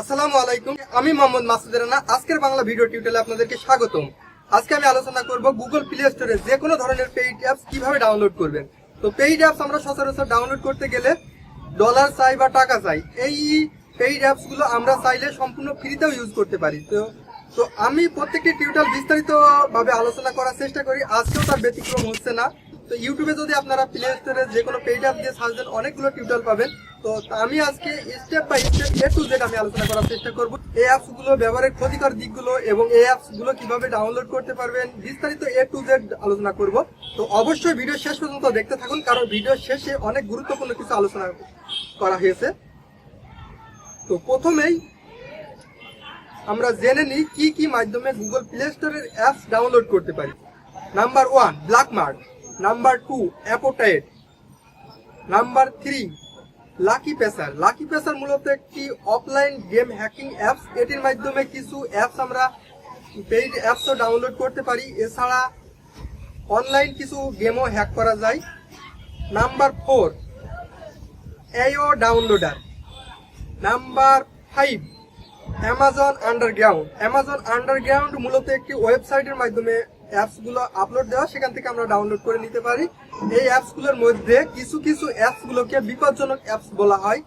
আসসালামু আলাইকুম। আমি মোহাম্মদ মাসুদ রানা। আজকের বাংলা ভিডিও টিউটোরিয়ালে আপনাদেরকে স্বাগতম। আজকে আমি আলোচনা করব গুগল প্লে স্টোরে যে কোনো ধরনের পেইড অ্যাপস কীভাবে ডাউনলোড করবেন। তো পেইড অ্যাপস আমরা সচরাচর ডাউনলোড করতে গেলে ডলার চাই বা টাকা চাই, এই পেইড অ্যাপসগুলো আমরা চাইলে সম্পূর্ণ ফ্রিতেও ইউজ করতে পারি। তো তো আমি প্রত্যেকটি টিউটোরিয়াল বিস্তারিত ভাবে আলোচনা করার চেষ্টা করি। আজকেও তার ব্যতিক্রম হচ্ছে না। তো ইউটিউবে যদি আপনারা প্লে স্টোরে যে কোনো পেইড অ্যাপ দিয়ে সার্চ দেন, অনেকগুলো টিউটোরিয়াল পাবেন। তো আমি আজকে step by step A to Z আমি আলোচনা করার চেষ্টা করব। এই অ্যাপসগুলো ব্যবহারের ক্ষতিকর দিকগুলো এবং এই অ্যাপসগুলো কীভাবে ডাউনলোড করতে পারবেন, বিস্তারিত এ টু জেড আলোচনা করব। তো অবশ্যই ভিডিও শেষ পর্যন্ত দেখতে থাকুন, কারণ ভিডিও শেষে অনেক গুরুত্বপূর্ণ কিছু আলোচনা করা হয়েছে। তো প্রথমেই আমরা জেনে নিই কি কি মাধ্যমে গুগল প্লে স্টোরের অ্যাপস ডাউনলোড করতে পারি। Number one black mark number two অ্যাপোটাইট number three lucky pacer lucky pacer মূলত একটি অফলাইন গেম হ্যাকিং অ্যাপস এটির মাধ্যমে কিছু অ্যাপস আমরা পেইড অ্যাপসও ডাউনলোড করতে পারি। এছাড়া অনলাইন কিছু গেমও হ্যাক করা যায়। নাম্বার ফোর এও downloader number five Amazon underground Amazon underground মূলত একটি ওয়েবসাইটের মাধ্যমে অ্যাপসগুলো আপলোড দেওয়া, সেখান থেকে আমরা ডাউনলোড করে নিতে পারি। এই অ্যাপসগুলোর মধ্যে কিছু কিছু অ্যাপসগুলোকে বিপজ্জনক অ্যাপস বলা হয়,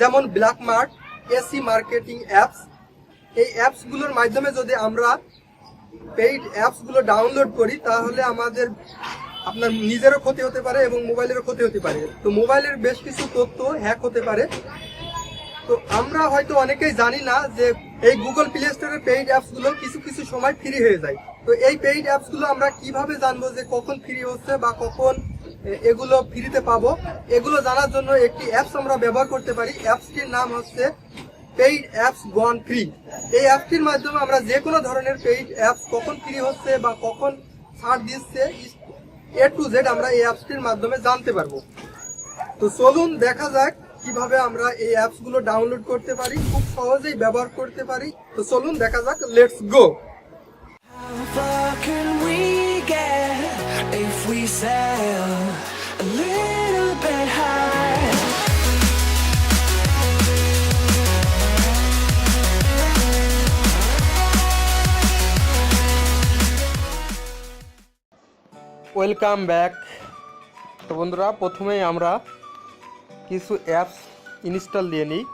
যেমন black mart AC marketing apps এই অ্যাপসগুলোর মাধ্যমে যদি আমরা পেইড অ্যাপসগুলো ডাউনলোড করি, তাহলে আমাদের আপনার নিজেরও ক্ষতি হতে পারে এবং মোবাইলেরও ক্ষতি হতে পারে। তো মোবাইলের বেশ কিছু তথ্য হ্যাক হতে পারে। তো আমরা হয়তো অনেকেই জানি না যে এই গুগল প্লে স্টোরের পেইড অ্যাপসগুলো কিছু কিছু সময় ফ্রি হয়ে যায়। তো এই পেইড অ্যাপসগুলো আমরা কীভাবে জানব যে কখন ফ্রি হচ্ছে বা কখন এগুলো ফ্রিতে পাবো? এগুলো জানার জন্য একটি অ্যাপস আমরা ব্যবহার করতে পারি। অ্যাপসটির নাম হচ্ছে পেইড অ্যাপস গন ফ্রি এই অ্যাপটির মাধ্যমে আমরা যে কোনো ধরনের পেইড অ্যাপস কখন ফ্রি হচ্ছে বা কখন ছাড় দিচ্ছে এ টু জেড আমরা এই অ্যাপসটির মাধ্যমে জানতে পারব। তো চলুন দেখা যাক কীভাবে আমরা এই অ্যাপসগুলো ডাউনলোড করতে পারি খুব সহজেই ব্যবহার করতে পারি। তো চলুন দেখা যাক লেটস গো? ওয়েলকাম ব্যাক তো বন্ধুরা প্রথমেই আমরা কিছু অ্যাপস ইনস্টল দিয়ে নিই।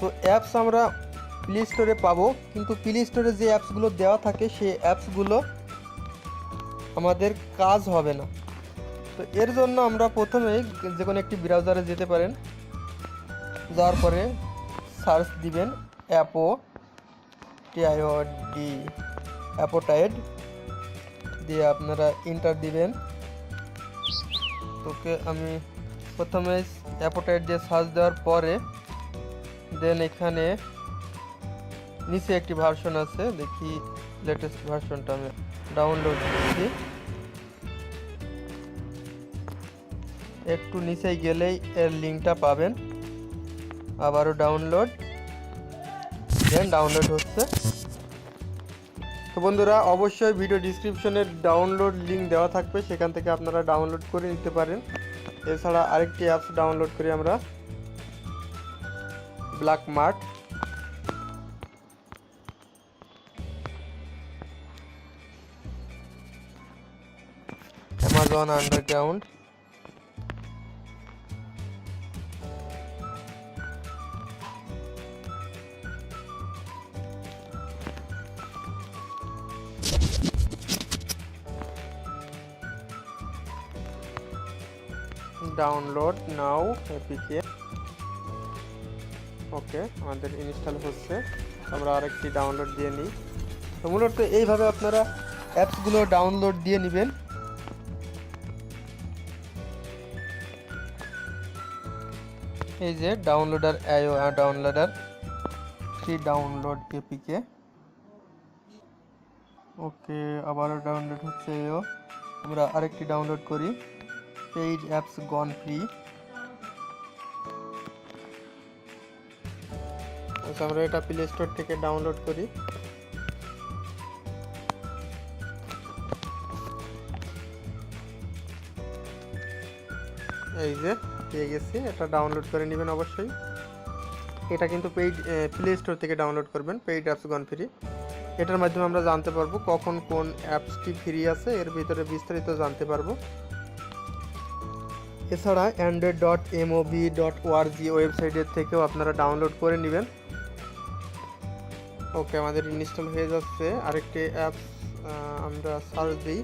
তো অ্যাপস আমরা প্লে স্টোরে পাবো, কিন্তু প্লে স্টোরে যে অ্যাপসগুলো দেওয়া থাকে, সেই অ্যাপসগুলো আমাদের কাজ হবে না। তো এর জন্য আমরা প্রথমেই যে কোনো একটি ব্রাউজারে যেতে পারেন। যাওয়ার পরে সার্চ দিবেন অ্যাপো টিআইও ডি অ্যাপোটাইড দিয়ে আপনারা ইন্টার দিবেন। তোকে আমি প্রথমে অ্যাপোটাইট দিয়ে সার্চ দেওয়ার পরে দেন এখানে নিচে একটি ভার্সন আছে, দেখি লেটেস্ট ভার্সনটা আমি ডাউনলোড করছি। একটু নিচে গেলেই এর লিঙ্কটা পাবেন। আবারও ডাউনলোড দেন ডাউনলোড হচ্ছে। তো বন্ধুরা, অবশ্যই ভিডিও ডিসক্রিপশনে ডাউনলোড লিঙ্ক দেওয়া থাকবে, সেখান থেকে আপনারা ডাউনলোড করে নিতে পারেন। এছাড়া আরেকটি অ্যাপস ডাউনলোড করি আমরা। Black mart Amazon underground download now APK okay আমাদের ইনস্টল হচ্ছে। আমরা আরেকটি ডাউনলোড দিয়ে নিই। তো মূলত এইভাবে আপনারা অ্যাপসগুলো ডাউনলোড দিয়ে নেবেন। এই যে downloader downloader free download APK okay আবারও ডাউনলোড হচ্ছে আমরা আরেকটি ডাউনলোড করি। পেইড অ্যাপস গন ফ্রি আচ্ছা আমরা এটা প্লে স্টোর থেকে ডাউনলোড করি। এই যে, পেয়ে গেছি। এটা ডাউনলোড করে নেবেন অবশ্যই। এটা কিন্তু পেইড প্লে স্টোর থেকে ডাউনলোড করবেন পেইড অ্যাপস গন ফ্রি এটার মাধ্যমে আমরা জানতে পারব কখন কোন অ্যাপসটি ফ্রি আছে। এর ভিতরে বিস্তারিত জানতে পারব। এছাড়া Android dot M O B dot O R G ওয়েবসাইটের থেকেও আপনারা ডাউনলোড করে নেবেন। ওকে আমাদের ইনস্টল হয়ে যাচ্ছে। আরেকটি অ্যাপস আমরা সার্চ দিই।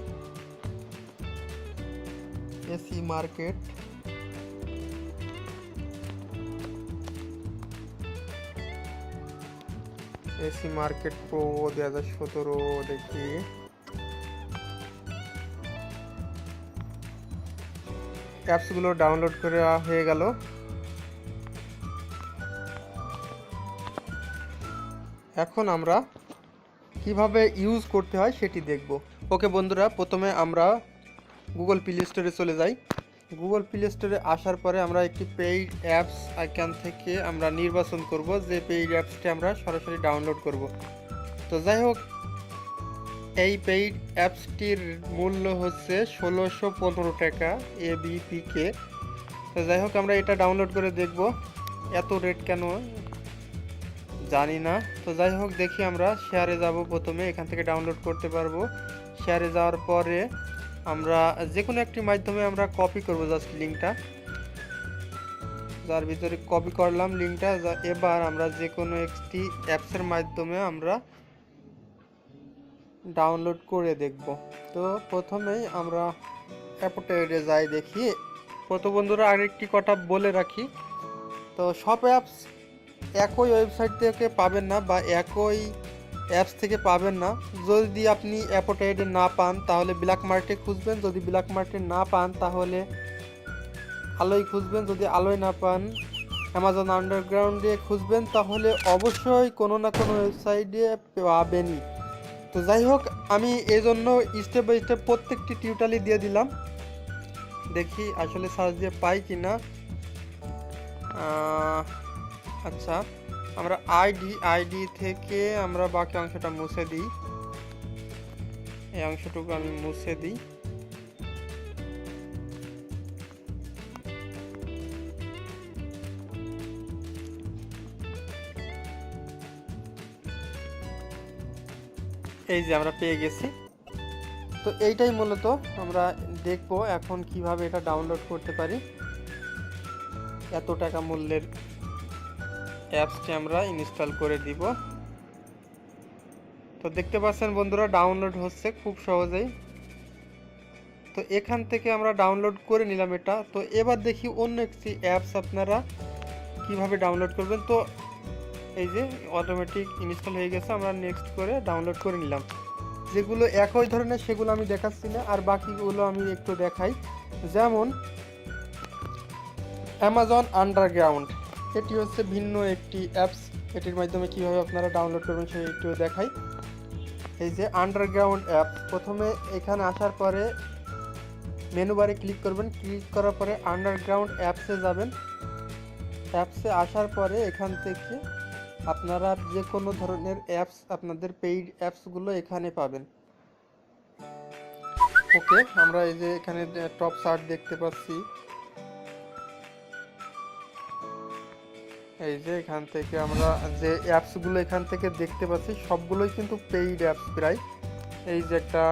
AC market AC market pro দুই হাজার সতেরো দেখি। অ্যাপসগুলো ডাউনলোড করে হয়ে গেল। এখন আমরা কীভাবে ইউজ করতে হয় সেটি দেখব। ওকে বন্ধুরা, প্রথমে আমরা গুগল প্লে স্টোরে চলে যাই। গুগল প্লে স্টোরে আসার পরে আমরা একটি পেইড অ্যাপস আইকান থেকে আমরা নির্বাচন করব, যে পেইড অ্যাপসটি আমরা সরাসরি ডাউনলোড করব। তো যাই হোক এই পেইড অ্যাপসটির মূল্য হচ্ছে ষোলোশো পনেরো টাকা এ তো যাই হোক, আমরা এটা ডাউনলোড করে দেখব, এত রেট কেন জানি না। তো যাই হোক, দেখি আমরা শেয়ারে যাব প্রথমে, এখান থেকে ডাউনলোড করতে পারব। শেয়ারে যাওয়ার পরে আমরা যে কোনো একটি মাধ্যমে আমরা কপি করব জাস্ট লিঙ্কটা যার ভিতরে কপি করলাম লিঙ্কটা এবার আমরা যে কোনো একটি অ্যাপসের মাধ্যমে আমরা ডাউনলোড করে দেখব। তো প্রথমেই আমরা অ্যাপোটাইডে যাই দেখি। কত বন্ধুরা, আরেকটি কথা বলে রাখি। তো সব অ্যাপস একই ওয়েবসাইট থেকে পাবেন না বা একই অ্যাপস থেকে পাবেন না। যদি আপনি অ্যাপোটাইডে না পান, তাহলে ব্ল্যাক মার্কেটে খুঁজবেন। যদি ব্ল্যাক মার্কেটে না পান, তাহলে আলোয় খুঁজবেন। যদি আলোয় না পান অ্যামাজন আন্ডারগ্রাউন্ডে খুঁজবেন, তাহলে অবশ্যই কোনো না কোনো ওয়েবসাইটে পাবেনই। তো যাই হোক, আমি এই জন্য স্টেপ বাই স্টেপ প্রত্যেকটি টিউটালি দিয়ে দিলাম। দেখি আসলে সার্চ দিয়ে পাই কি না আচ্ছা আমরা আইডি আইডি থেকে আমরা বাকি অংশটা মুছে দিই। এই অংশটুকু আমি মুছে দিই। এই যে আমরা পেয়ে গেছি। তো এইটাই মূলত আমরা দেখব এখন কীভাবে এটা ডাউনলোড করতে পারি। এত টাকা মূল্যের অ্যাপসটি আমরা ইনস্টল করে দিব। তো দেখতে পাচ্ছেন বন্ধুরা ডাউনলোড হচ্ছে খুব সহজেই। তো এখান থেকে আমরা ডাউনলোড করে নিলাম এটা। তো এবার দেখি অন্য একটি অ্যাপস আপনারা কীভাবে ডাউনলোড করবেন। তো এই যে অটোমেটিক ইনস্টল হয়ে গেছে, আমরা নেক্সট করে ডাউনলোড করে নিলাম। যেগুলো একই ধরনের, সেগুলো আমি দেখাচ্ছি না, আর বাকিগুলো আমি একটু দেখাই। যেমন অ্যামাজন আন্ডারগ্রাউন্ড এটি হচ্ছে ভিন্ন একটি অ্যাপস এটির মাধ্যমে কীভাবে আপনারা ডাউনলোড করবেন সেই একটু দেখাই। এই যে আন্ডারগ্রাউন্ড অ্যাপ প্রথমে এখানে আসার পরে মেনু বারে ক্লিক করবেন ক্লিক করার পরে আন্ডারগ্রাউন্ড অ্যাপসে যাবেন। অ্যাপসে আসার পরে এখান থেকে আপনারা যে কোনো ধরনের অ্যাপস আপনাদের পেইড অ্যাপসগুলো এখানে পাবেন। ওকে আমরা এই যে এখানে টপ সার্ট দেখতে পাচ্ছি। এই যে এখান থেকে আমরা যে অ্যাপসগুলো এখান থেকে দেখতে পাচ্ছি, সবগুলোই কিন্তু পেইড অ্যাপস প্রায়। এই যে একটা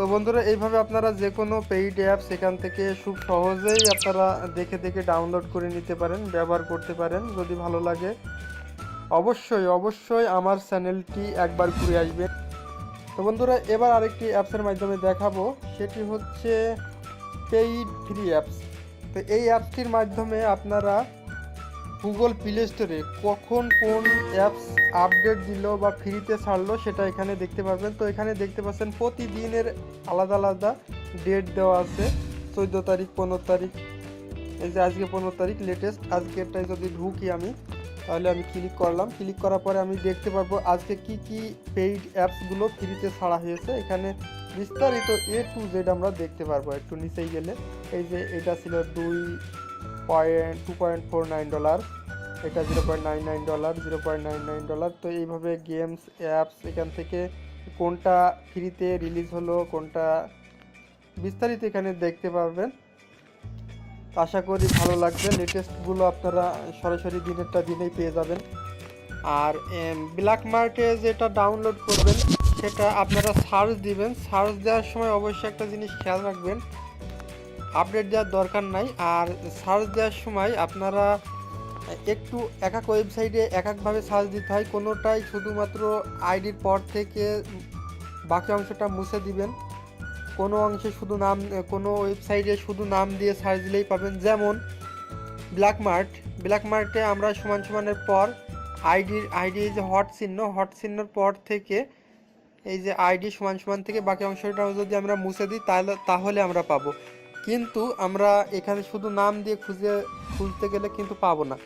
তো বন্ধুরা, এইভাবে আপনারা যে কোনো পেইড অ্যাপস এখান থেকে খুব সহজেই আপনারা দেখে দেখে ডাউনলোড করে নিতে পারেন, ব্যবহার করতে পারেন যদি ভালো লাগে। অবশ্যই অবশ্যই আমার চ্যানেলটি একবার ঘুরে আসবেন। তো বন্ধুরা, এবার আরেকটি অ্যাপসের মাধ্যমে দেখাবো। সেটি হচ্ছে পেইড ফ্রি অ্যাপস তো এই অ্যাপসটির মাধ্যমে আপনারা গুগল প্লে স্টোরে কখন কোন অ্যাপস আপডেট দিল বা ফ্রিতে ছাড়লো সেটা এখানে দেখতে পারবেন। তো এখানে দেখতে পাচ্ছেন প্রতিদিনের আলাদা আলাদা ডেট দেওয়া আছে, চোদ্দ তারিখ, পনেরো তারিখ। এই যে আজকে পনেরো তারিখ লেটেস্ট আজকেরটাই যদি ঢুকি আমি, তাহলে আমি ক্লিক করলাম। ক্লিক করার পরে আমি দেখতে পারব আজকে কি কি পেইড অ্যাপসগুলো ফ্রিতে ছাড়া হয়েছে। এখানে বিস্তারিত এ টু জেড আমরা দেখতে পারব একটু নিচেই গেলে। এই যে এটা ছিল দুই point two point four nine dollar এটা zero point nine nine dollar zero point nine nine dollar তো এইভাবে গেমস অ্যাপস এখান থেকে কোনটা ফ্রিতে রিলিজ হলো, কোনটা বিস্তারিত এখানে দেখতে পারবেন। তো আশা করি ভালো লাগবে। লেটেস্টগুলো আপনারা সরাসরি দিনেরটা দিনেই পেয়ে যাবেন। আর ব্ল্যাক মার্টে যেটা ডাউনলোড করবেন, সেটা আপনারা সার্চ দিবেন। সার্চ দেওয়ার সময় অবশ্যই একটা জিনিস খেয়াল রাখবেন আপডেট দেওয়ার দরকার নাই। আর সার্চ দেওয়ার সময় আপনারা একটু এক এক ওয়েবসাইটে এক একভাবে সার্চ দিতে হয়। কোনোটাই শুধুমাত্র আইডির পর থেকে বাকি অংশটা মুছে দিবেন। কোনো অংশে শুধু নাম, কোনো ওয়েবসাইটে শুধু নাম দিয়ে সার্চ দিলেই পাবেন। যেমন ব্ল্যাক মার্ট ব্ল্যাক মার্টে আমরা সমান সমানের পর আইডির আইডি যে হট চিহ্ন হট চিহ্নর পর থেকে এই যে আইডি সমান সমান থেকে বাকি অংশটা যদি আমরা মুছে দিই, তাহলে তাহলে আমরা পাবো। কিন্তু আমরা এখানে শুধু নাম দিয়ে খুঁজে, খুঁজতে গেলে কিন্তু পাবো না।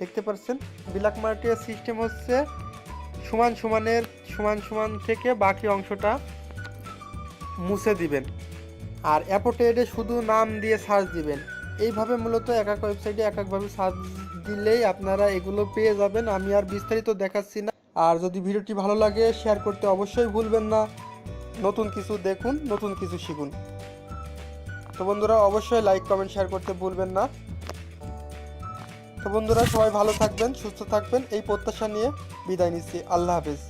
দেখতে পাচ্ছেন ব্ল্যাক মার্টের সিস্টেম হচ্ছে সমান সমানের, সমান সমান থেকে বাকি অংশটা মুছে দিবেন। আর অ্যাপোটেডে শুধু নাম দিয়ে সার্চ দিবেন। এইভাবে মূলত এক এক ওয়েবসাইটে এক একভাবে সার্চ দিলেই আপনারা এগুলো পেয়ে যাবেন। আমি আর বিস্তারিত দেখাচ্ছি না। আর যদি ভিডিওটি ভালো লাগে শেয়ার করতে অবশ্যই ভুলবেন না। নতুন কিছু দেখুন, নতুন কিছু শিখুন। তো বন্ধুরা, অবশ্যই লাইক কমেন্ট শেয়ার করতে ভুলবেন না। তো বন্ধুরা, সবাই ভালো থাকবেন, সুস্থ থাকবেন। এই প্রত্যাশা নিয়ে বিদায় নিচ্ছি। আল্লাহ হাফেজ।